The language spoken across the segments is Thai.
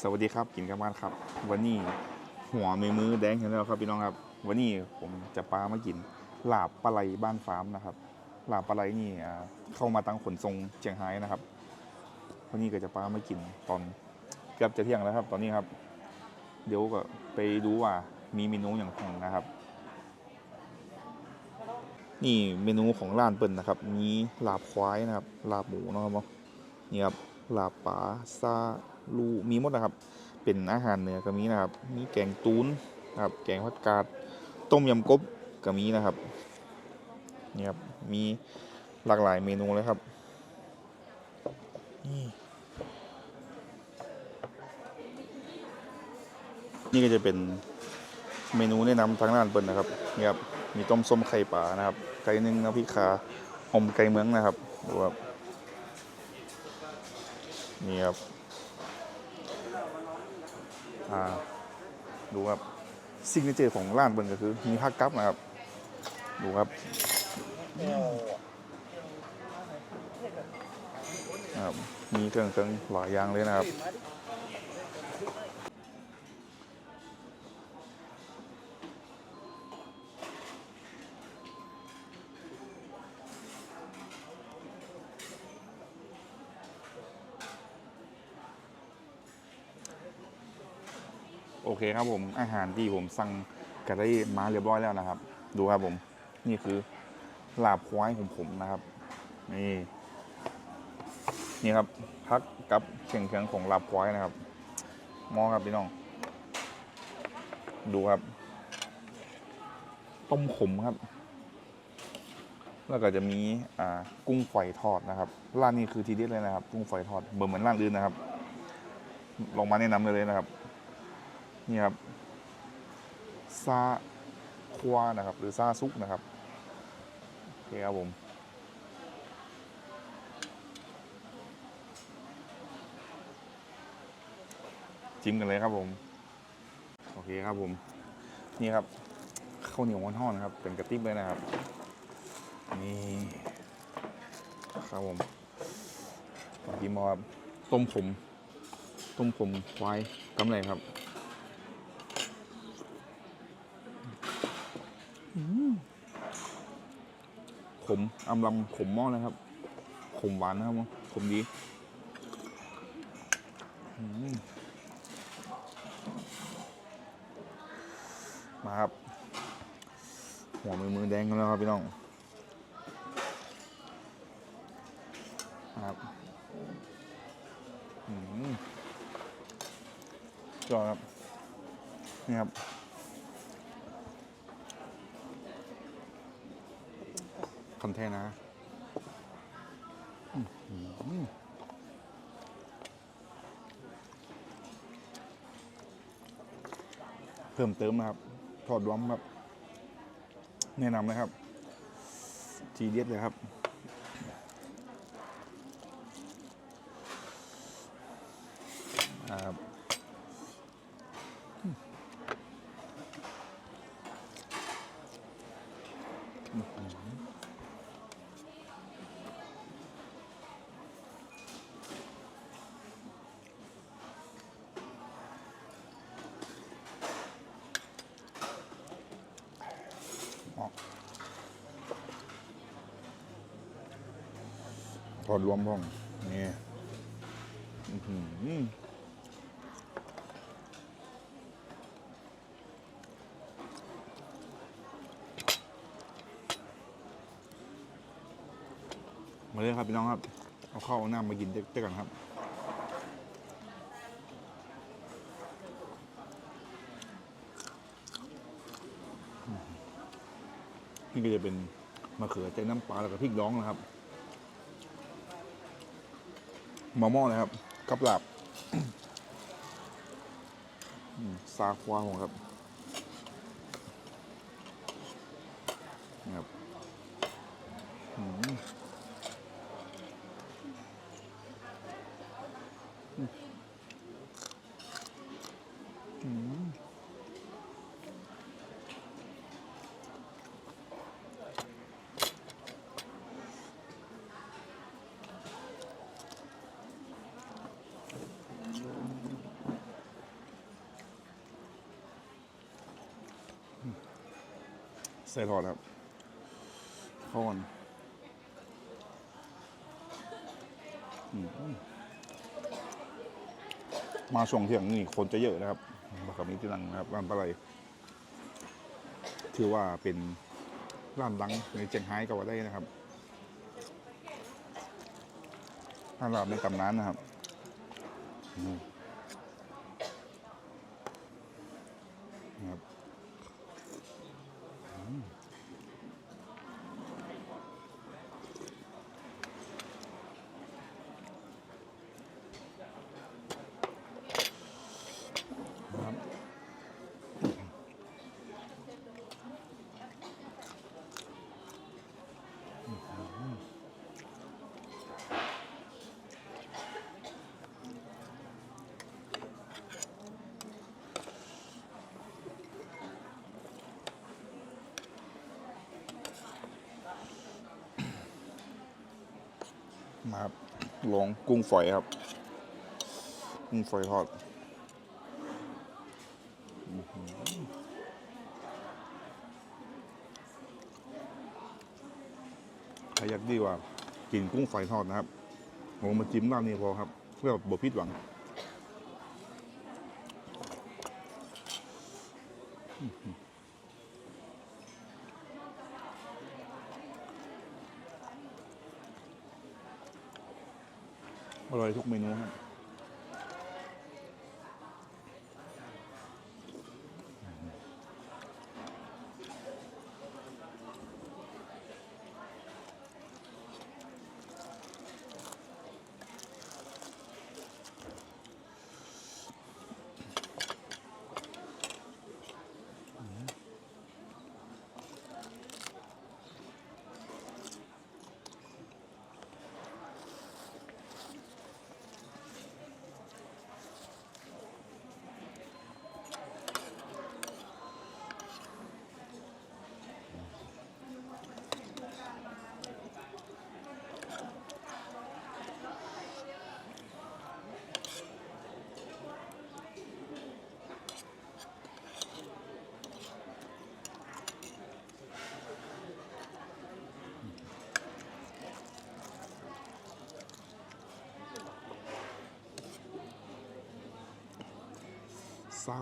สวัสดีครับกินกันบ้านครับ วันนี้หัวมือมือแดงเห็นแล้วครับพี่น้องครับ วันนี้ผมจะปลามากินลาบปลาไหลบ้านฟาร์มนะครับลาบปลาไหลนี่เข้ามาตั้งขนทรงเชียงไฮ้นะครับวันนี้ก็จะปลามากินตอนเกือบจะเที่ยงแล้วครับ ตอนนี้ครับ เดี๋ยวก็ไปดูว่ามีเมนูอย่างของนะครับ นี่เมนูของร้านเปิ่นนะครับ มีลาบควายนะครับลาบหมูนะครับเนาะนี่ครับลาบปลาซา ลูมีหมดนะครับ เป็นอาหารเหนือก็มีนะครับ มีแกงตูนนะครับแกงผักกาดต้มยำกบก็มีนะครับนี่ครับมีหลากหลายเมนูเลยครับนี่นี่ก็จะเป็นเมนูแนะนำทางร้านเปิ่นนะครับนี่ครับมีต้มส้มไข่ปลานะครับ ไก่นึ่งน้ำพริกขาอมไก่เมืองนะครับดูครับนี่ครับาดูครับซิงเกิลของร้านเปิ่นก็คือ มีผักกับนะครับ ดูครับครับมีเครื่องเครื่องหลายอย่างเลยนะครับ อเคครับผมอาหารที่ผมสั่งก็ได้มาเรียบร้อยแล้วนะครับ ดูครับผม นี่คือลาบควายของผมนะครับ นี่นี่ครับพักกับเชียงเคียงของลาบควายนะครับมองครับพี่น้อง ดูครับ ต้มขมครับ แล้วก็จะมีอ่ากุ้งฝอยทอดนะครับร้านนี้คือทีเด็ดเลยนะครับ กุ้งฝอยทอดเหมือนเหมือนร้านอื่นนะครับลองมาแนะนำเลยนะครับ นี่ครับซาควานะครับ หรือซาซุกนะครับโอเคครับผมจิ้มกันเลยครับผม โอเคครับผม นี่ครับข้าวเหนียวห่อนๆนะครับ เป็นกระติบเลยนะครับ นี่ ครับผมกินมาครับต้มผม ต้มผมควายกำไรครับ ขมอำลำขมม้อนะครับ ขมหวานนะครับขมดีมาครับ หัวมือมือแดงกันแล้วครับพี่น้องครับจอครับ นี่ครับ คอนเทนนะเพิ่มเติมนะครับ ทอดรวมครับ แนะนำนะครับ ทีเด็ดเลยครับ ทอดรวมพ่อง นี่อื้อหือมาเลยครับพี่น้องครับ เอาข้าวเอาน้ำมากินด้วยกันครับนี่ก็จะเป็นมะเขือเทศน้ำปลาแล้วก็พริกดองนะครับ มะม่วงนะครับกับหลาบซาควาของครับ ใส่ทอดครับข้อนอืมาช่วงเที่ยงนี่คนจะเยอะนะครับบักกับนี้ที่นั่งนะครับร้านปลาไหลถือว่าเป็นร้านดังในเจียงไฮ้ก็ว่าได้นะครับร้านลาบในตำนานนะครับอืมนะครับ มาครับลองกุ้งฝอยครับ กุ้งฝอยทอดใครอยากดีกว่ากินกุ้งฝอยทอดนะครับผมมาจิ้มร้านนี้พอครับ เพื่อบ่ผิดหวังอ อร่อยทุกเมนูครับ ซา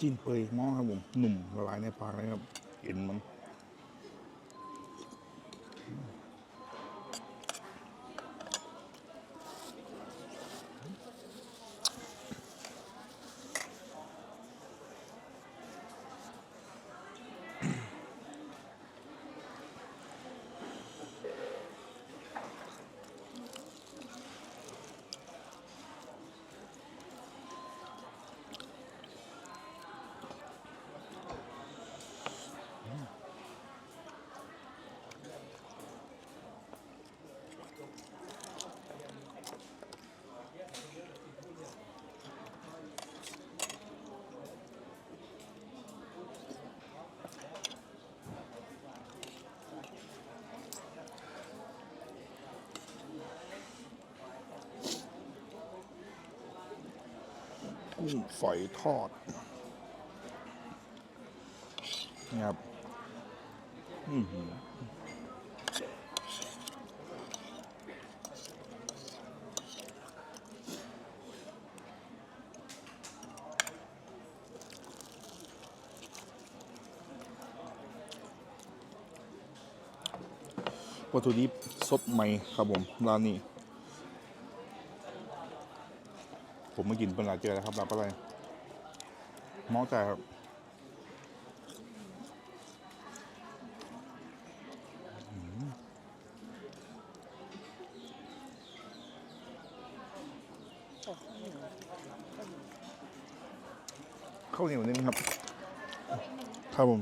จีนเปยหม้อครับผมหนุ่มละลายในปากเลยครับเห็นมัน กุ้งฝอยทอดนี่ครับอื้อหือวัตถุดิบสดใหม่ครับผมร้านนี้ ผมมากินเป็นหลายเจอแล้วครับรับอะไรมอใจครับข้าวเหนียวนึงครับ ครับผม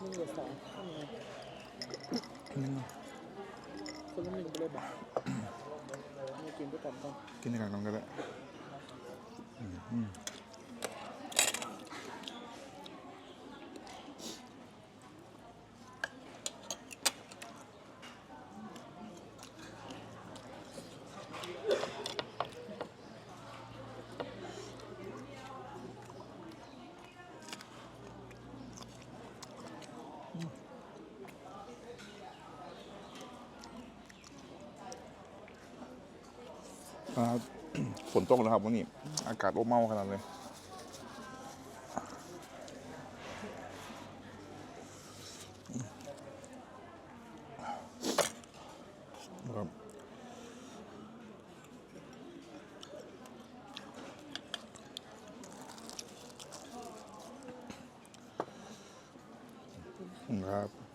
นึ่งหรือสองข้างใน คนละหนึ่งไปเลยบอกมากินด้วยกันก่อนกินในการกันก็ได้อืม ฝนตกแล้วครับวันนี้ อากาศอบเมาขนาดเลยครับครับ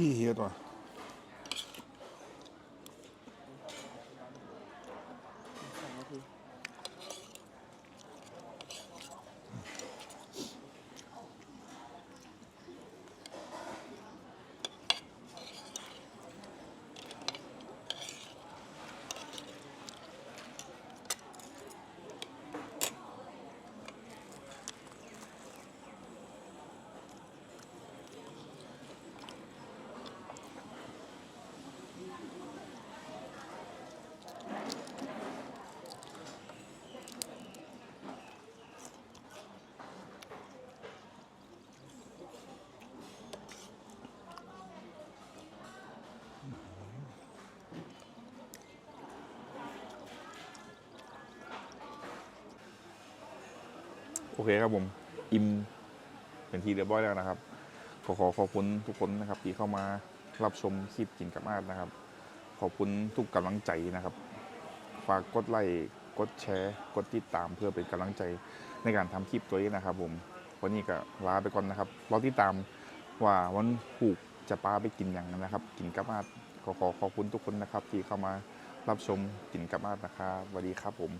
กี่เฮ็ อเคครับผมอิ่มเป็นทีเรียบร้อยแล้วนะครับ ขอขอขอบคุณทุกคนนะครับที่เข้ามารับชมคลิปกินกับอาดนะครับ ขอบคุณทุกกำลังใจนะครับ ฝากกดไลค์กดแชร์กดติดตามเพื่อเป็นกำลังใจในการทำคลิปตัวนี้นะครับ ผมวันนี้ก็ลาไปก่อนนะครับรอติดตามว่าวันผูกจะปลาไปกินอย่างนะครับ กินกับอาดขอขอขอบคุณทุกคนนะครับที่เข้ามารับชมกินกับอาดนะครับสวัสดีครับผม